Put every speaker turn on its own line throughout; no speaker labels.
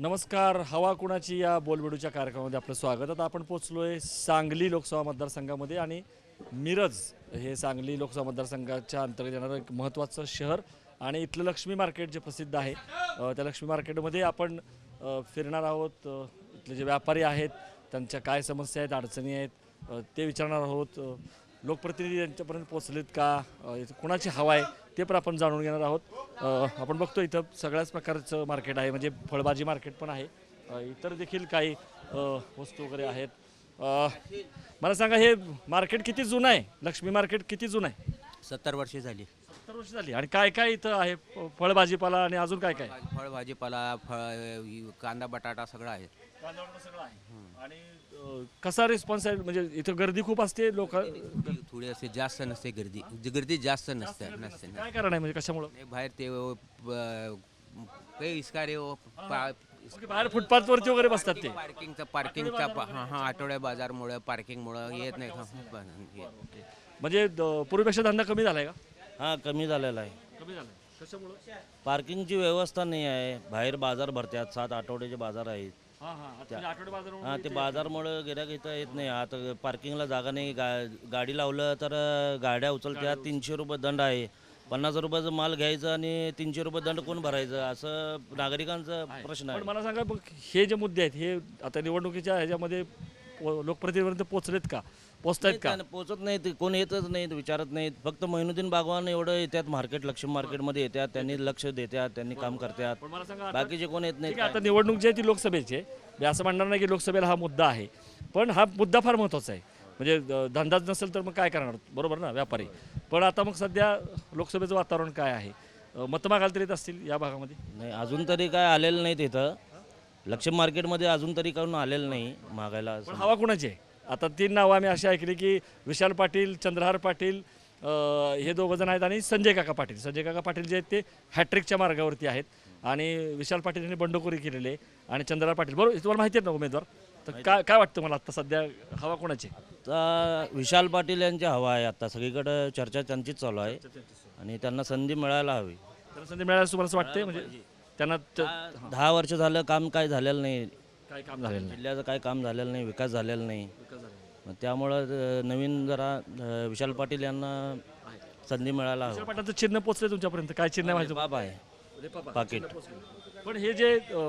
नमस्कार. हवा कुणाची या बोलबेडूच्या कार्यक्रमामध्ये आपलं स्वागत. आता आपण आहे सांगली लोकसभा मतदारसंघामध्ये आणि मिरज हे सांगली लोकसभा मतदारसंघाच्या अंतर्गत येणारं एक महत्त्वाचं शहर आणि इथलं लक्ष्मी मार्केट जे प्रसिद्ध आहे त्या लक्ष्मी मार्केटमध्ये आपण फिरणार आहोत. इथले जे व्यापारी आहेत त्यांच्या काय समस्या आहेत अडचणी आहेत ते विचारणार आहोत. लोकप्रतिनिधी यांच्यापर्यंत पोहोचलेत का? कुणाची हवा आहे? ते पण आपण जाणून घेणार आहोत. आपण बघतो इथं सगळ्याच प्रकारचं मार्केट आहे म्हणजे फळभाजी मार्केट पण आहे. इतर देखील काही वस्तू वगैरे आहेत. मला सांगा हे मार्केट किती जुनं आहे? लक्ष्मी मार्केट किती जुनं आहे?
सत्तर वर्षे झाली.
सत्तर वर्ष झाली. आणि काय काय इथं आहे फळभाजीपाला आणि अजून काय काय?
फळ भाजीपाला फळ कांदा बटाटा सगळं आहे.
सगळं आहे. आणि अ, कसा रिस्पॉन्स आहे? म्हणजे इथं गर्दी खूप असते लोक
थोडी असे जास्त नसते गर्दी. जी गर्दी जास्त नसते नसते.
काय कारण आहे म्हणजे कशामुळं?
बाहेर ते अ, काही इसका रे ओ, पा-
ओके, बाहेर फुटपाथवरती वगैरे बसतात ते.
पार्किंगचा पार्किंगचा हां हां आठवड्या बाजारमुळं पार्किंगमुळं येत नाही. हां, हां, येत.
म्हणजे द- पूर्वीपेक्षा धंदा कमी झालाय का?
हा कमी झालेला आहे.
कमी झालाय. कशामुळं?
पार्किंगची व्यवस्था नाही आहे. बाहेर बाजार भरतात सात आठवड्याचे बाजार आहेत.
हा हा. म्हणजे
हा ते बाजारमुळं गिऱ्हाईक इथं येत नाही. आता पार्किंगला जागा नाही. गा गाडी लावलं तर गाड्या उचलत्यात. तीनशे रुपये दंड आहे. पन्नास रुपयाचं माल घ्यायचं आणि तीनशे रुपये दंड कोण भरायचं? असं नागरिकांचा प्रश्न आहे.
मला सांगा मग हे जे मुद्दे आहेत हे आता निवडणुकीच्या ह्याच्यामध्ये लोकप्रतिनिधीपर्यंत पोहोचलेत का? पोहोचतायत का?
त्यांना पोचत नाहीत कोण येतच नाहीत विचारत नाहीत. फक्त महिनुद्दीन बागवान एवढं येतात मार्केट लक्ष्मी मार्केटमध्ये येतात त्यांनी लक्ष देतात त्यांनी काम करतात.
पण मला सांगा आता-
बाकीचे कोण येत नाहीत
ठीक आहे आता निवडणूक जी आहे ती लोकसभेची आहे. मी असं म्हणणार नाही की लोकसभेला हा मुद्दा आहे. पण हा मुद्दा फार महत्त्वाचा आहे. म्हणजे अ, धंदाच नसेल तर मग काय करणार? बरोबर ना व्यापारी. पण आता मग सध्या लोकसभेचं वातावरण काय आहे? अ, मतं मागायला तरी येत असतील या भागामध्ये?
नाही अजून तरी काय आलेलं नाही तिथं लक्ष्मी मार्केटमध्ये अजून तरी काढून आलेलं नाही मागायला.
पण. हवा कुणाची आहे? आता तीन नावं आम्ही अशी ऐकली की विशाल पाटील चंद्रहार पाटील हे दोघं जण आहेत आणि संजय काका पाटील. संजय काका पाटील जे आहेत ते हॅट्रिकच्या मार्गावरती आहेत आणि विशाल पाटील यांनी बंडखोरी केलेली आहे आणि चंद्रहार पाटील. बरोबर तुम्हाला माहिती आहे ना उमेदवार? तर काय काय वाटतं मला आता सध्या हवा कोणाची?
आता विशाल पाटील यांची हवा आहे आता. सगळीकडे चर्चा त्यांचीच चालू आहे आणि त्यांना संधी मिळायला हवी.
त्यांना संधी मिळाल्यास तुम्हाला असं वाटतंय? म्हणजे त्यांना त-
दहा वर्ष झालं काम काय झालेलं नाही.
काय काम झालेलं नाही?
जिल्ह्याचं काय काम झालेलं नाही विकास झालेला नाही. मग त्यामुळं नवीन जरा विशाल पाटील यांना संधी मिळायला हवी.
विशाल पाटलाचं चिन्ह पोचले तुमच्यापर्यंत. काय चिन्ह आहे माहिती
बाब आहे. पाकिट.
पण हे जे अ,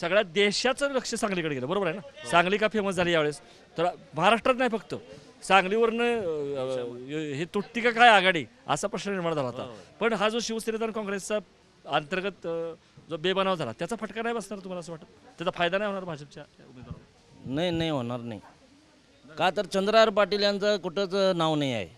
सगळ्या देशाचं लक्ष सांगलीकडे गेलं बरोबर आहे ना? सांगली का फेमस झाली यावेळेस? तर महाराष्ट्रात नाही फक्त. सांगलीवरनं अ, हे तुटती का काय आघाडी? असा प्रश्न निर्माण झाला होता. पण हा जो शिवसेनेचा आणि काँग्रेसचा अंतर्गत अ, जो बेबनाव झाला त्याचा फटका नाही बसणार तुम्हाला असं वाटतं? त्याचा फायदा नाही होणार भाजपच्या उमेदवाराला?
नाही नाही होणार नाही. का तर चंद्रहार पाटील यांचं कुठंच नाव नाही आहे.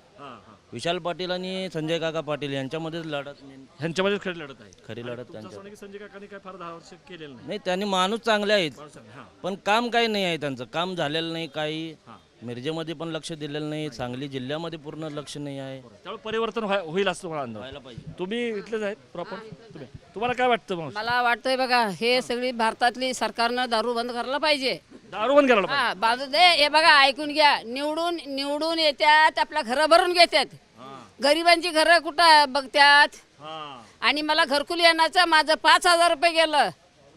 विशाल पाटील आणि संजय काका पाटील यांच्यामध्येच लढत नाही.
ह्यांच्यामध्येच खरी लढत आहे.
खरी लढत
तुमचं
त्यांच्या
असं की संजय काकांनी काय फार दहा वर्ष केलेलं नाही.
नाही त्यांनी माणूस चांगले आहेत.
हां.
पण काम काही नाही आहे त्यांचं. काम झालेलं नाही काही. मिरजेमध्ये पण लक्ष दिलेलं नाही. सांगली जिल्ह्यामध्ये पूर्ण लक्ष नाही आहे.
त्यामुळे परिवर्तन व्हाय- होईल असं तुम्हाला अंदाज.
व्हायला पाहिजे.
तुम्ही इथलेच आहेत प्रॉपर तुम्ही. तुम्हाला काय वाटतं
मला वाटतंय बघा हे सगळी भारतातली सरकारनं दारू बंद करायला पाहिजे.
दारू बंद करायला पाहिजे.
हा बाजू दे. हे बघा ऐकून घ्या. निवडून निवडून येतात आपल्या घरं भरून घेतात गरिबांची घरं कुठं बघतात
हां.
आणि मला घरकुल येण्याचं माझं पाच हजार रुपये गेलं.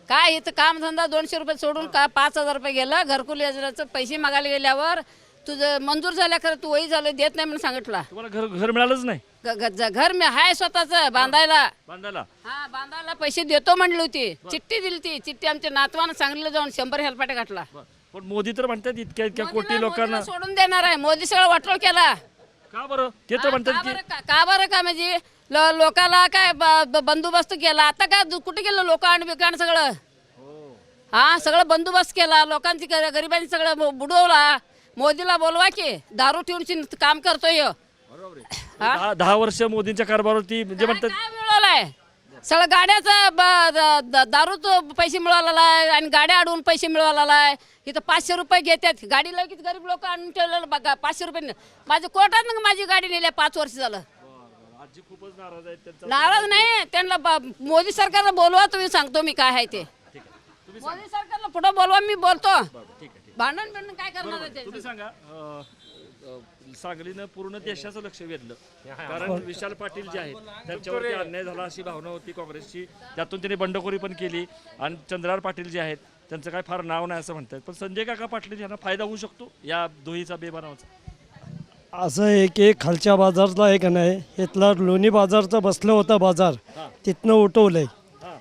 काय इथं कामधंदा दोनशे रुपये सोडून का पाच हजार रुपये गेलं? घरकुल योजनेचं पैसे मागायला गेल्यावर तुझं मंजूर झाल्या खरं तू वही झालं देत नाही म्हणून सांगितलं.
तुम्हाला घर घर मिळालंच नाही.
ग- ग- घर मी हाय स्वतःच बांधायला.
बांधायला?
हा बांधायला पैसे देतो म्हणली होती. चिठ्ठी दिली ती चिठ्ठी आमच्या नातवानं सांगलीला जाऊन शंभर हेलपाटे घातला.
पण मोदी तर म्हणतात इतक्या इतक्या कोटी
मोदीला-
लोकांना
मोदीला सोडून देणार आहे. मोदी सगळं वाटोळ केला.
का बरं? ते तर म्हणतात
का
की
बरं का- का बरं का म्हणजे ल- लोकाला काय ब- ब- बंदोबस्त केला? आता काय दु- कुठे गेलं लोकांड बिकांड सगळं? हा. सगळं बंदोबस्त केला. लोकांची ग- गरिबांची सगळं बु- बुडवला. मोदीला बोलवा की दारू ठेवून काम करतोय ह्यो.
दहा दहा वर्ष मोदींच्या कारभारावरती म्हणजे म्हणतात
काय मिळवलाय सगळं गाड्याचा दारूच पैसे मिळवलेला आहे आणि गाड्या अडवून पैसे मिळवलेला आहे इथं पाचशे रुपये घेतात गाडी लगेच गरीब लोक आणून ठेवलेलं. बघा पाचशे रुपये ने- माझ्या कोर्टात ना माझी गाडी नेल्या पाच वर्ष झालं.
आजी खूपच नाराज आहेत त्यांचा
नाराज नाही. त्यांना ब- मोदी सरकारला बोलवा तुम्ही सांगतो मी काय आहे ते. मोदी सरकारला पुढे बोलवा मी बोलतो. भांडण बिंडण काय करणार आहे ते?
तुम्ही सांगा. अं, अं, सांगलीनं पूर्ण देशाचं लक्ष वेधलं. कारण विशाल पाटील जे आहेत त्यांच्यावरती अन्याय झाला अशी भावना होती काँग्रेसची. त्यातून त्यांनी बंडखोरी पण केली आणि चंद्रहार पाटील जे आहेत त्यांचं काय फार नाव नाही असं म्हणतात. पण संजय काका पाटील यांना फायदा होऊ शकतो या दोहीचा बेबनावाचा
असं आहे की खालच्या बाजारला आहे का नाही इथला लोणी बाजारचा बसलं होतं बाजार तिथनं उठवलंय.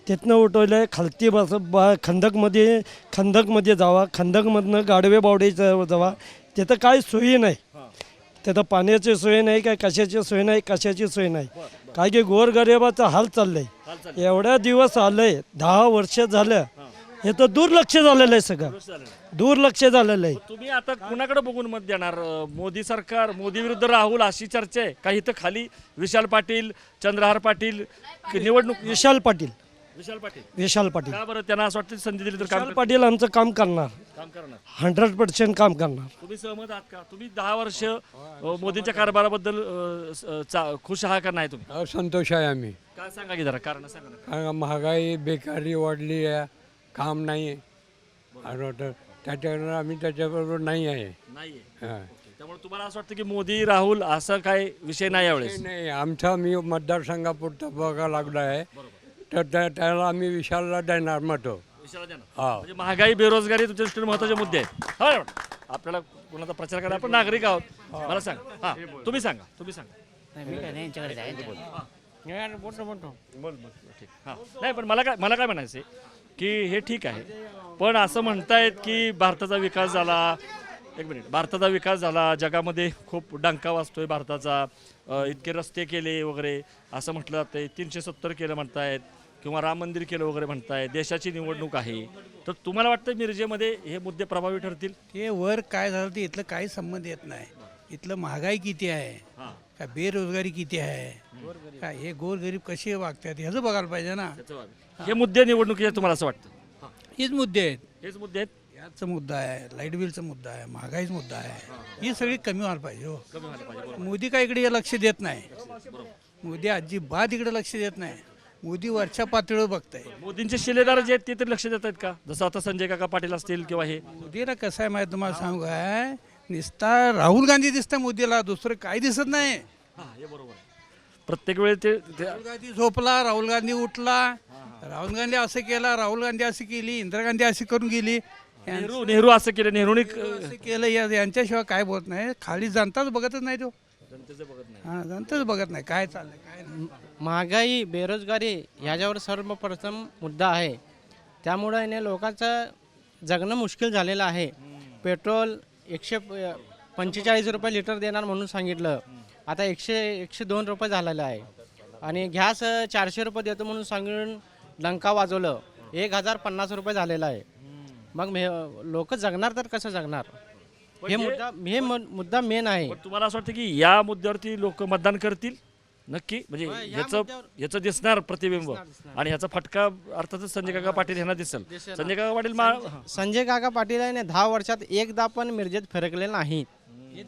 तिथनं उठवलंय खालती बस बा खंदकमध्ये खंदकमध्ये जावा खंदकमधनं गाडवे बावडीचं जावा. तिथं काय सोयी नाही. तिथं पाण्याची सोय नाही काय कशाची सोय नाही कशाची सोय नाही. काय की गोरगरिबाचा हाल चाललंय. एवढ्या दिवस आलंय दहा वर्ष झालं. हे. तर दुर्लक्ष झालेलं आहे सगळं. दुर्लक्ष झालेलं आहे.
तुम्ही आता कुणाकडे बघून मत देणार? मोदी सरकार मोदी विरुद्ध राहुल अशी चर्चा आहे? काही इथं खाली? विशाल पाटील चंद्रहार पाटील निवडणूक
विशाल पाटील.
विशाल पाटील.
विशाल पाटील.
का बरं? त्यांना असं वाटतं संधी दिली तर
विशाल पाटील आमचं काम करणार.
काम करणार.
हंड्रेड पर्सेंट काम करणार.
तुम्ही सहमत आहात का? तुम्ही दहा वर्ष अं, मोदींच्या कारभाराबद्दल अं, स- अं, चा- खुश आहात का? नाही तुम्ही?
संतोष आहे आम्ही.
काय सांगा की जरा कारण सांगा ना.
कारण महागाई बेकारी वाढली आहे काम नाही आहे. तर त्याच्यावर आम्ही त्याच्याबरोबर नाही आहे.
नाहीये
हा.
त्यामुळे तुम्हाला असं वाटतं की मोदी राहुल असं काय विषय नाही यावेळेस?
नाही. आमचा मी मतदारसंघापुरता बघा लागला आहे. तर त्या- त्याला आम्ही विशालला देणार मत.
म्हणजे महागाई बेरोजगारी तुमच्या दृष्टीने महत्त्वाचे मुद्दे आहेत. हो? आपल्याला कोणाचा प्रचार करा आपण नागरिक आहोत. मला सांग. हा तुम्ही सांगा. तुम्ही सांगा. बोल बोल. ठीक. हां. नाही पण मला काय मला काय म्हणायचं आहे की हे ठीक आहे. पण असं म्हणतायत की भारताचा विकास झाला. एक मिनिट. भारताचा विकास झाला. जगामध्ये खूप डंका वाजतोय भारताचा. अ, इतके रस्ते केले वगैरे. असं म्हटलं जातंय. तीनशे सत्तर केलं म्हणतायत. किंवा राम मंदिर केलं वगैरे म्हणताय देशाची निवडणूक आहे तर तुम्हाला वाटतं मिरजेमध्ये हे मुद्दे प्रभावी ठरतील?
ते वर काय झालं ते इथलं काही संबंध येत नाही. इथलं महागाई किती आहे? का बेरोजगारी किती आहे? काय हे गोरगरीब कसे वागतात? ह्याचं बघायला पाहिजे ना.
हे मुद्दे निवडणुकीचे तुम्हाला असं वाटतं?
हेच मुद्दे आहेत.
हेच मुद्दे आहेत?
याचा मुद्दा आहे लाइट बिलचा मुद्दा आहे महागाईचा मुद्दा आहे. ही सगळी कमी व्हायला पाहिजे हो. मोदी काय इकडे लक्ष देत नाही. मोदी अजिबात इकडे लक्ष देत नाही. मोदी वरच्या पातळीवर बघताय.
मोदींचे शिलेदार जे आहेत ते तरी लक्ष देत आहेत का? जसं आता संजय काका पाटील असतील किंवा हे.
मोदीला कसं आहे माहिती तुम्हाला सांगू काय निसता राहुल गांधी दिसतं मोदीला दुसरं काही दिसत नाही.
प्रत्येक वेळी ते ते-
राहुल गांधी झोपला राहुल गांधी उठला. राहुल गांधी असं केला राहुल गांधी असं केली इंदिरा गांधी अशी करून गेली.
नेहरू नेहरू असं केलं नेहरूनी
असं केलं या- यांच्याशिवाय काय बोलत नाही. खाली जनताच बघतच नाही तो. हा जनताच बघत नाही. काय चाललंय काय नाही.
महागाई बेरोजगारी ह्याच्यावर सर्वप्रथम मुद्दा आहे. त्यामुळं याने लोकांचं जगणं मुश्किल झालेलं आहे. पेट्रोल एकशे पंचेचाळीस रुपये लिटर देणार म्हणून सांगितलं. आता एकशे एकशे दोन रुपये झालेलं आहे. आणि गॅस चारशे रुपये देतो म्हणून सांगून डंका वाजवलं. एक हजार पन्नास रुपये झालेलं आहे. मग लोक जगणार तर कसं जगणार? हे मुद्दा हे मु- मुद्दा मेन आहे.
तुम्हाला असं वाटतं की या मुद्द्यावरती लोक मतदान करतील? नक्की. म्हणजे ह्याचं ह्याचं दिसणार प्रतिबिंब. आणि ह्याचा फटका अर्थातच संजय काका पाटील यांना दिसेल. संजय काका पाटील मा हा.
संजय काका पाटील आहे ना दहा वर्षात एकदा पण मिरजेत फिरकले नाहीत.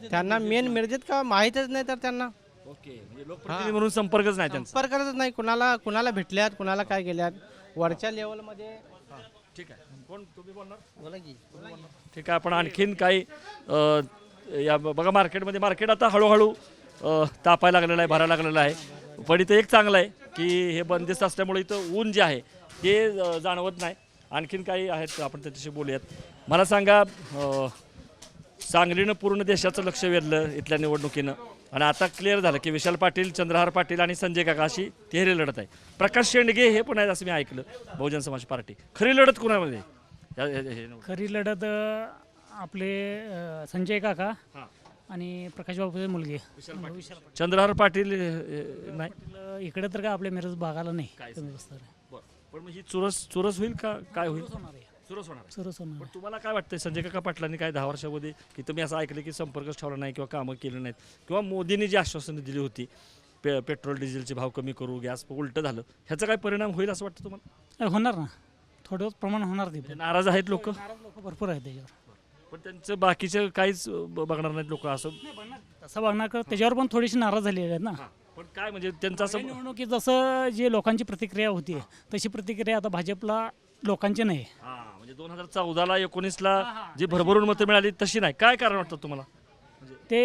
त्यांना मेन मिरजेत का माहीतच नाही तर त्यांना.
ओके. म्हणजे लोकप्रतिनिधी म्हणून संपर्कच नाही त्यांचा.
संपर्कच नाही. कुणाला कुणाला भेटल्यात कुणाला काय केल्यात वरच्या लेवलमध्ये
ठीक आहे. कोण? तुम्ही बोलणार? बोला की. ठीक आहे. आपण आणखीन काही अ, या बघा मार्केटमध्ये मार्केट आता हळूहळू तापायला लागलेलं आहे भरायला लागलेलं आहे. पण इथं एक चांगलं आहे की हे बंदिस्त असल्यामुळे इथं ऊन जे आहे ते जाणवत नाही. आणखीन काही आहेत आपण त्याच्याशी बोलूयात. मला सांगा सांगलीनं पूर्ण देशाचं लक्ष वेधलं इथल्या निवडणुकीनं. आणि आता क्लिअर झालं की विशाल पाटील चंद्रहार पाटील आणि संजय काका अशी तिहेरी लढत आहे. प्रकाश शेंडगे हे पण आहेत असं मी ऐकलं बहुजन समाज पार्टी. खरी लढत कुणामध्ये?
खरी लढत आपले संजय काका
हां.
आणि प्रकाश बाबूचे मुलगे. विशाल पाटील.
चंद्रहार पाटील नाही.
इकडे तर काय आपल्या मिरज भागाला नाही. कमी
पण मग ही चुरस चुरस होईल का? काय होईल?
होणार आहे.
चुरस होणार आहे.
सुरूच होणार
पण तुम्हाला काय वाटतंय संजय काका पाटलांनी काय दहा वर्षामध्ये की तुम्ही असं ऐकलं की संपर्कच ठेवला नाही किंवा कामं केली नाहीत? किंवा मोदींनी जी आश्वासनं दिली होती पे पेट्रोल डिझेलचे भाव कमी करू गॅस उलटं झालं ह्याचा काय परिणाम होईल असं वाटतं तुम्हाला?
होणार ना. थोडं प्रमाण होणार ते पण.
नाराज आहेत लोक?
लोक भरपूर आहेत त्याच्यावर.
पण त्यांचं बाकीचं काहीच ब- बघणार नाहीत लोक असं.
तसं बघणार का? त्याच्यावर पण थोडीशी नाराज झालेली आहेत ना.
पण काय म्हणजे त्यांचं असं
निवडणुकीत जसं जे लोकांची प्रतिक्रिया होती तशी प्रतिक्रिया आता भाजपला लोकांची नाही.
हा म्हणजे दोन हजार चौदाला एकोणीसला जी भरभरून मतं मिळाली तशी नाही. काय कारण वाटतं तुम्हाला?
ते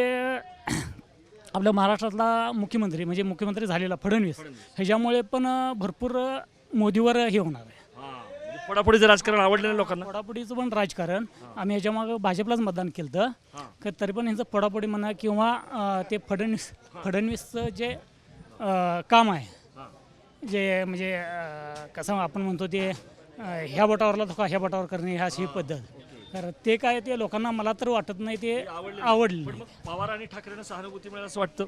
आपल्या महाराष्ट्रातला मुख्यमंत्री म्हणजे मुख्यमंत्री झालेला फडणवीस ह्याच्यामुळे पण भरपूर मोदीवर हे होणार आहे.
म्हणजे फोडाफोडीचं राजकारण आवडलेलं लोकांना?
फोडाफोडीचं पण राजकारण. आम्ही ह्याच्यामागं भाजपलाच मतदान केलं होतं तरी पण ह्यांचं फोडाफोडी म्हणा किंवा अं, ते फडणवीस फडणवीसचं जे अं, काम आहे. जे म्हणजे अं, कसं आपण म्हणतो ते अं, ह्या बोटावरला धोका ह्या बोटावर करणे ह्या अशी पद्धत. तर ते काय ते लोकांना मला तर वाटत नाही ते आवडले
पण मग पवार आणि ठाकरेंना सहानुभूती मिळेल असं वाटतं?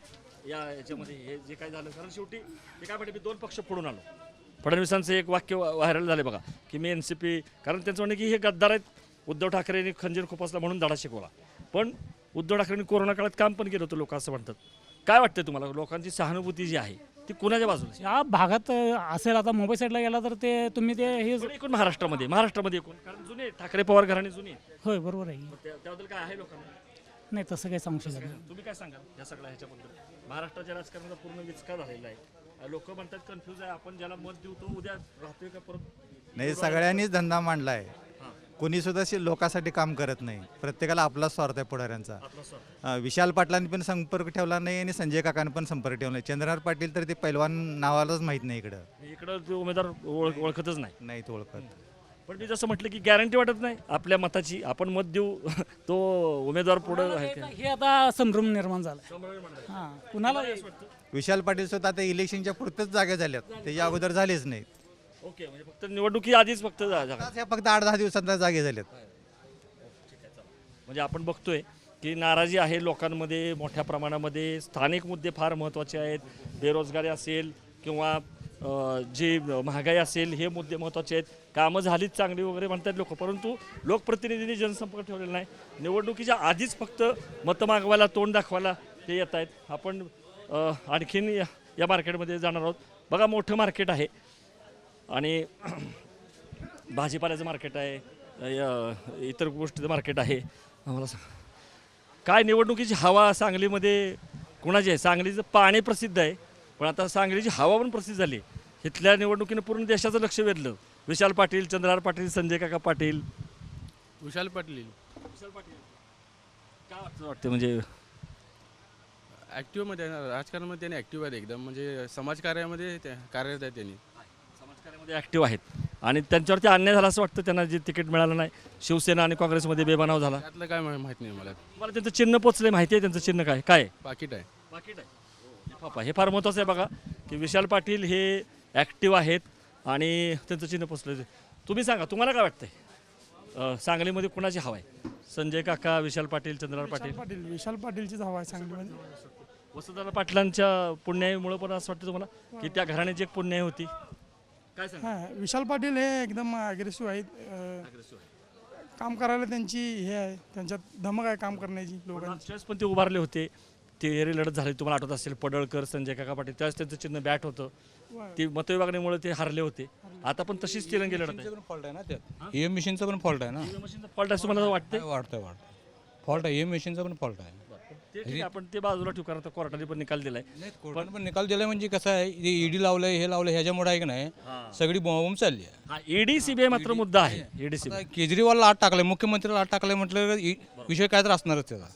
या याच्यामध्ये हे जे काय झालं कारण शेवटी ते काय म्हणते मी दोन पक्ष फोडून आलो. फडणवीसांचं एक वाक्य व्हायरल झाले बघा की मी एन सी पी कारण त्यांचं म्हणणं की हे गद्दार आहेत. उद्धव ठाकरेंनी खंजीर खोपसला म्हणून धडा शिकवला. पण उद्धव ठाकरेंनी कोरोना काळात काम पण केलं होतं लोक असं म्हणतात. काय वाटतं तुम्हाला? लोकांची सहानुभूती जी आहे ती कुणाच्या बाजूला?
या भागात असेल आता मुंबई साईडला गेला तर ते तुम्ही ते हे
एकूण महाराष्ट्रामध्ये महाराष्ट्रामध्ये एकूण कारण जुने ठाकरे पवार घराणे जुने.
होय बरोबर आहे.
त्या- त्याबद्दल काय आहे लोकांना?
नाही तसं काही सांगू शकत
तुम्ही काय सांगाल या सगळ्या ह्याच्याबद्दल? महाराष्ट्राच्या राजकारणाचा पूर्ण विचका झालेला आहे. लोक म्हणतात कन्फ्यूज आहे. आपण ज्याला मत देऊ तो उद्या राहतोय का परत?
नाही सगळ्यांनीच धंदा मांडला आहे. कोणी सुद्धा लोकांसाठी काम करत नाही. प्रत्येकाला आपलाच स्वार्थ आहे पुढाऱ्यांचा. विशाल पाटलांनी पण संपर्क ठेवला नाही आणि संजय काकांनी पण संपर्क ठेवला नाही. चंद्रनाथ पाटील तर ते पैलवान नावालाच माहीत नाही इकडं.
इकडं उमेदवार ओळख ओळखतच नाही.
नाहीत ओळखत.
पण मी जसं म्हटलं की गॅरंटी वाटत नाही. आपल्या मताची आपण मत देऊ. तो उमेदवार पुढं आहे का?
हे आता संभ्रम निर्माण झाला हां. कुणाला
विशाल पाटील स्वतः आता इलेक्शनच्या पुरतेच जागा झाल्यात. त्याच्या अगोदर झालेच नाही
ओके म्हणजे फक्त निवडणुकी आधीच फक्त जा- जा-
आता ह्या फक्त आठ दहा दिवसांत जागे झाल्यात
म्हणजे आपण बघतोय की नाराजी आहे लोकांमध्ये मोठ्या प्रमाणामध्ये. स्थानिक मुद्दे फार महत्त्वाचे आहेत. बेरोजगारी असेल किंवा अ, जी महागाई असेल हे मुद्दे महत्त्वाचे आहेत. कामं झालीच चांगली वगैरे म्हणतात लोक परंतु लोकप्रतिनिधींनी जनसंपर्क ठेवलेला नाही. निवडणुकीच्या आधीच फक्त मतं मागवायला तोंड दाखवायला ते येत आहेत. आपण आणखीन या या मार्केटमध्ये जाणार आहोत. बघा मोठं मार्केट आहे. आणि भाजीपाल्याचं मार्केट आहे. य- इतर गोष्टीचं मार्केट आहे. आम्हाला सांग. काय निवडणुकीची हवा सांगलीमध्ये कुणाची आहे? सांगलीचं पाणी प्रसिद्ध आहे. पण आता सांगलीची हवा पण प्रसिद्ध झाली. इथल्या निवडणुकीनं पूर्ण देशाचं लक्ष वेधलं. विशाल पाटील चंद्रहार पाटील संजय काका पाटील.
विशाल पाटील.
विशाल पाटील. काय वाटतं वाटतं म्हणजे?
ॲक्टिव्हमध्ये आहे ना राजकारणामध्ये त्यांनी ॲक्टिव्ह आहेत एकदम. म्हणजे समाजकार्यामध्ये ते कार्यरत आहेत त्यांनी.
समाजकार्यामध्ये ॲक्टिव्ह आहेत. आणि त्यांच्यावरती अन्याय झाला असं वाटतं त्यांना जे तिकीट मिळालं नाही. शिवसेना आणि काँग्रेसमध्ये बेबनाव झाला.
त्यातलं काय मा- माहीत नाही मला.
तुम्हाला त्यांचं चिन्ह पोचले माहिती आहे त्यांचं चिन्ह काय? काय? आहे?
पाकिट आहे.
पाकिट आहे. लिफाफा हे फार महत्त्वाचं आहे बघा की विशाल पाटील हे ॲक्टिव्ह आहेत. आणि त्यांचं चिन्ह पोचलं. तुम्ही सांगा तुम्हाला काय वाटतंय? सांगलीमध्ये कुणाची हवा आहे? संजय काका विशाल पाटील चंद्रराव पाटील?
पाटील विशाल पाटीलचीच हवा आहे सांगलीमध्ये.
वसुंधरा पाटलांच्या पुण्याईमुळं पण असं वाटतं तुम्हाला की त्या घराण्याची एक पुण्याई होती? काय सांगा?
हां विशाल पाटील हे एकदम अग्रेसिव्ह आहेत. अं, काम करायला त्यांची हे आहे त्यांच्यात धमक आहे काम करण्याची लोकांची.
पण ते उभारले होते. तिहेरी लढत झाली तुम्हाला आठवत असेल पडळकर संजय काका पाटील त्यावेळेस त्यांचं चिन्ह बॅट होतं. ती मतविभागणीमुळे ते हरले होते. आता पण तशीच तिरंगी लढत आहे.
फॉल्ट आहे ना त्यात? ईएम मशीनचा पण फॉल्ट आहे ना?
मशीनचा फॉल्ट असं मला वाटतं
वाढतंय वाढतंय फॉल्ट आहे ईएम मशीनचा पण फॉल्ट आहे.
ते ठीक आहे, आपण ते बाजूला ठेवू कारण आता कोर्टाने पण निकाल दिलाय.
कोर्टाने पण निकाल दिलाय म्हणजे कसं आहे ईडी लावलंय हे लावलंय ह्याच्यामुळे आहे की नाही सगळी बॉम्ब चालली आहे.
हा ईडी सीबीआय मात्र मुद्दा आहे. ईडी सीबीआय
आता केजरीवालला आत टाकलंय मुख्यमंत्र्याला आत टाकलंय म्हटलं विषय काय तर असणारच त्याचा.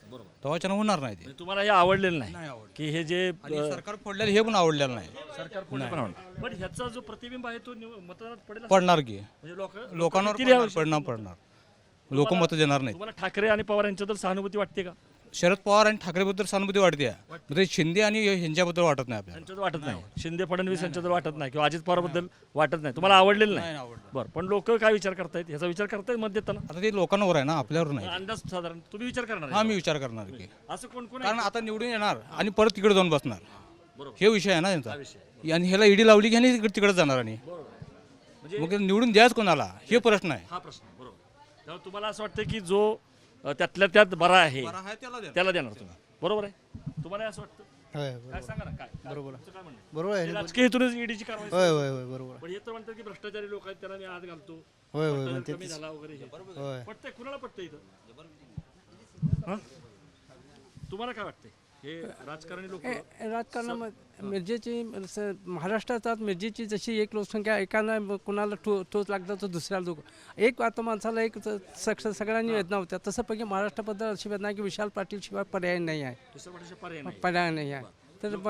तेव्हाच्यानं होणार नाही ते.
तुम्हाला हे आवडलेलं नाही की हे जे
आणि सरकार फोडलेलं हे पण आवडलेलं नाही.
सरकार पुढे पण आवडलं. पण ह्याचा जो प्रतिबिंब आहे तो निव- मतदारात पडेल असं-
पडणार की.
म्हणजे लोक
लोकांवर पडणार
यावं-
पडणार लोक मतं देणार
तुम्हाला ठाकरे आणि पवार यांच्याबद्दल सहानुभूती वाटते का?
शरद पवार आणि ठाकरेबद्दल सहानुभूती वाटते म्हणजे शिंदे आणि ह्यांच्याबद्दल वाटत नाही आपल्याला.
वाटत नाही. शिंदे फडणवीस यांच्याबद्दल वाटत नाही किंवा अजित पवारबद्दल वाटत नाही. तुम्हाला आवडलेलं नाही? बरं पण लोक काय विचार करतायत? ह्याचा विचार करतायत मत देताना?
आता ते लोकांवर आहे ना आपल्यावर नाही.
अंदाज साधारण तुम्ही विचार करणार
हा? मी विचार करणार की.
असं कोण कोण
कारण आता निवडून येणार आणि परत तिकडे जाऊन बसणार. हे विषय आहे ना त्यांचा आणि ह्याला ईडी लावली की आणि तिकडे तिकडे जाणार आणि. मग निवडून द्याच कोणाला? हे प्रश्न आहे.
हा प्रश्न बरोबर. त्यामुळे तुम्हाला असं वाटतं की जो अ, त्यातल्या त्यात बरा आहे. त्याला देणार. तुम्ही. बरोबर आहे? तुम्हाला असं वाटतं? काय सांगा ना काय? बरोबर. काय म्हणणं आहे?
बरोबर
हे राजकीय हेतूनच ईडीची कारवाई
होय होय होय बरोबर.
पण हे तर म्हणतात की भ्रष्टाचारी लोक आहेत त्यांना मी आत घालतो.
होय, होय,
भ्रष्टाचार
म्हणते
कमी झाला वगैरे हे.
होय.
पटतंय? कुणाला पटतंय इथं? हा? तुम्हाला काय वाटतंय? हे राजकारणी लोक
राजकारणामध्ये मिरजेची स- महाराष्ट्रात मिरजेची जशी एक लोकसंख्या एकाला कुणाला ठो ठोस लागतं तर दुसऱ्याला लोक एक आता माणसाला एक स- सक्ष सगळ्यांनी वेदना होत्या. तसं पैकी महाराष्ट्राबद्दल अशी वेदना आहे की विशाल पाटील शिवाय पर्याय नाही आहे.
दुसऱ्या पर्याय नाही.
पर्याय नाही आहे. तर ब-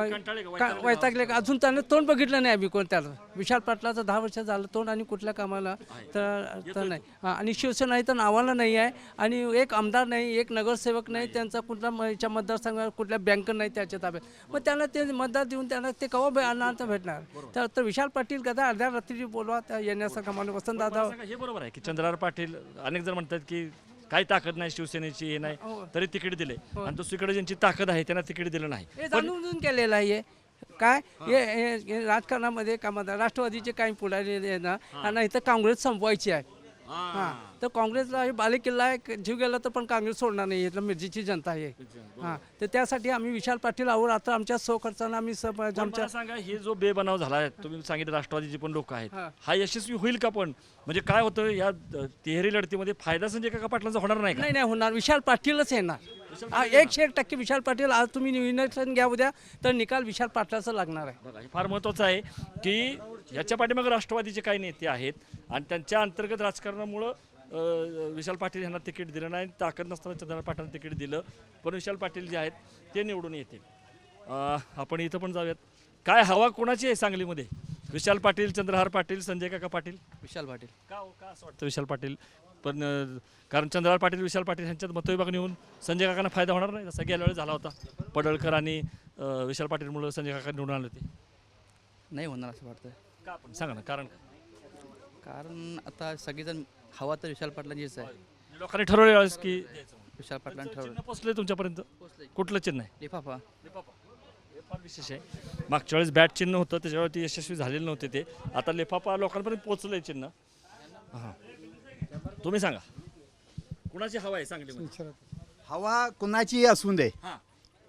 का? वैतागले
का? अजून त्यानं तोंड बघितलं नाही आम्ही कोणत्याला विशाल पाटलाचं दहा वर्ष झालं तोंड आणि कुठल्या कामाला. तर तर नाही. हा, आणि शिवसेना तर नावाला नाही आहे. आणि एक आमदार नाही एक नगरसेवक नाही त्यांचा कुठला म- याच्या मतदारसंघात कुठल्या बँक नाही त्याच्या ताब्यात मग त्यांना ते मतदार देऊन त्यांना ते कवा भे- भेटणार? तर तर विशाल पाटील कदा अर्ध्या रात्री बोलवा त्या वसंतदादा
मला सांगा, हे बरोबर आहे की चंद्रहार पाटील अनेक जण म्हणतात की काही ताकद नाही शिवसेनेची हे नाही तरी तिकीट दिले. आणि दुसरीकडे ज्यांची ताकद आहे त्यांना तिकीट दिलं नाही.
हे जाणून केलेलं आहे. हे. काय? हे हे- हे राजकारणामध्ये कामात राष्ट्रवादीचे काही पुढारी ना आणि इथं काँग्रेस संपवायची आहे. हां. तर काँग्रेसला हे बालेकिल्ला आहे जीव गेला तर पण काँग्रेस सोडणार नाही इथलं मिरजीची जनता आहे. हां तर त्यासाठी आम्ही विशाल पाटील आहोत. आता आमच्या सो खर्चानं आम्ही सब आमच्या
सांगा हे जो बेबनाव झाला आहे तुम्ही सांगितलं राष्ट्रवादीची पण लोक आहेत
हा.
यशस्वी होईल का पण? म्हणजे काय होतं या तिहेरी लढतीमध्ये फायदा संजय काका पाटलांचा होणार नाही
नाही नाही होणार. विशाल पाटीलच येणार. एकशे एक टक्के विशाल पाटील आज तुम्ही इलेक्शन घ्या उद्या तर निकाल विशाल पाटलाचा लागणार आहे.
फार महत्त्वाचं आहे की याच्या पाठीमागे राष्ट्रवादीचे काही नेते आहेत आणि त्यांच्या अंतर्गत राजकारणामुळं विशाल पाटील यांना तिकीट दिलं नाही ताकद नसताना चंद्रहार पाटलांना तिकीट दिलं पण विशाल पाटील जे आहेत ते निवडून येतील. आपण इथं पण जाऊयात. काय हवा कोणाची आहे सांगलीमध्ये? विशाल पाटील चंद्रहार पाटील संजय काका पाटील?
विशाल पाटील.
का हो, का असं वाटतं विशाल पाटील? पण कारण चंद्रहार पाटील विशाल पाटील यांच्यात मतविभागणी होऊन संजय काकांना फायदा होणार नाही जसा गेल्या वेळेस झाला होता. पडळकर आणि विशाल पाटीलमुळं संजय काका निवडून आले होते.
नाही होणार असं वाटतं
का आपण सांगा ना कारण काय?
कारण आता सगळेजण हवा तर विशाल पाटलांचीच आहे.
लोकांनी ठरवलं की
विशाल पाटलांनी ठरवलं
पोचले तुमच्यापर्यंत? कुठलं चिन्ह आहे?
लिफाफा
हे फार विशेष आहे. मागच्या वेळेस बॅट चिन्ह होतं त्याच्यावरती यशस्वी झालेले नव्हते ते. आता लिफाफा लोकांपर्यंत पोहोचलंय चिन्ह. हां. तुम्ही सांगा. कुणाची हवा आहे? सांगली
हवा कुणाची असू दे.
हां.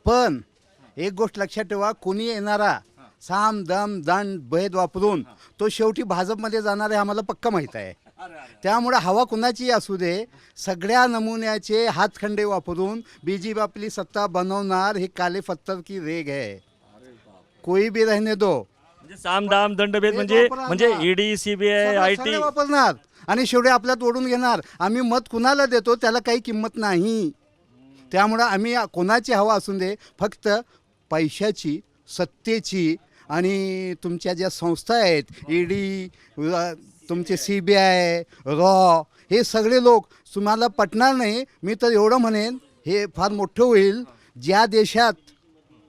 पण एक गोष्ट लक्षात ठेवा कोणी येणारा साम दम दंड भेद वापरून तो शेवटी भाजपमध्ये जाणार आहे आम्हाला पक्का माहीत आहे. त्यामुळे हवा कुणाची असू दे सगळ्या नमुन्याचे हातखंडे वापरून बी जे पी आपली सत्ता बनवणार हे काले पत्थर की रेग है कोई भी रहने दो.
म्हणजे साम दाम दंडभेद म्हणजे म्हणजे. ईडी सीबीआय आय टी
वापरणार. आणि शेवटी आपल्यात ओढून घेणार. आम्ही मत कुणाला देतो त्याला काही किंमत नाही. त्यामुळं आम्ही कोणाची हवा असून दे फक्त पैशाची सत्तेची आणि तुमच्या ज्या संस्था आहेत ईडी तुमचे सी बी आय रॉ हे सगळे लोक तुम्हाला पटणार नाही. मी तर एवढं म्हणेन हे फार मोठं होईल. ज्या देशात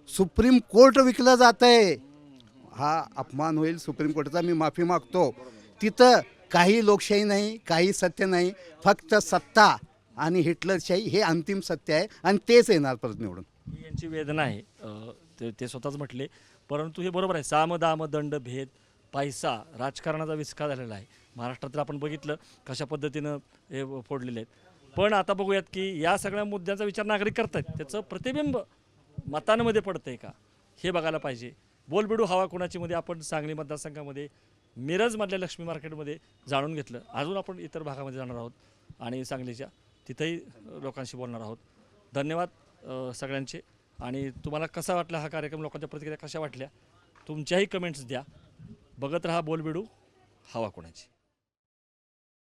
सुप्रीम कोर्ट विकलं जात आहे हा अपमान होईल सुप्रीम कोर्टाचा. मी माफी मागतो. तिथं काही लोकशाही नाही काही सत्य नाही. फक्त सत्ता आणि हिटलरशाही हे अंतिम सत्य आहे आणि तेच येणार परत निवडून.
ही यांची वेदना आहे. ते ते स्वतःच म्हटले. परंतु हे बरोबर आहे. साम दाम दंड भेद पैसा राजकारणाचा विस्कार झालेला आहे. महाराष्ट्रात तर आपण बघितलं कशा पद्धतीनं हे फोडलेले आहेत. पण आता बघूयात की या सगळ्या मुद्द्यांचा विचार नागरिक करतायत. त्याचं प्रतिबिंब मतांमध्ये पडतं आहे का? हे बघायला पाहिजे. बोलबिडू हवा कुणाची मध्ये? आपण सांगली मतदारसंघामध्ये मिरजमधल्या लक्ष्मी मार्केटमध्ये जाणून घेतलं. अजून आपण इतर भागामध्ये जाणार आहोत आणि सांगलीच्या तिथंही लोकांशी बोलणार आहोत. धन्यवाद सगळ्यांचे. आणि तुम्हाला कसा वाटला हा कार्यक्रम? लोकांच्या प्रतिक्रिया कशा वाटल्या? तुमच्याही कमेंट्स द्या. बघत राहा बोलबिडू. हवा कोणाची?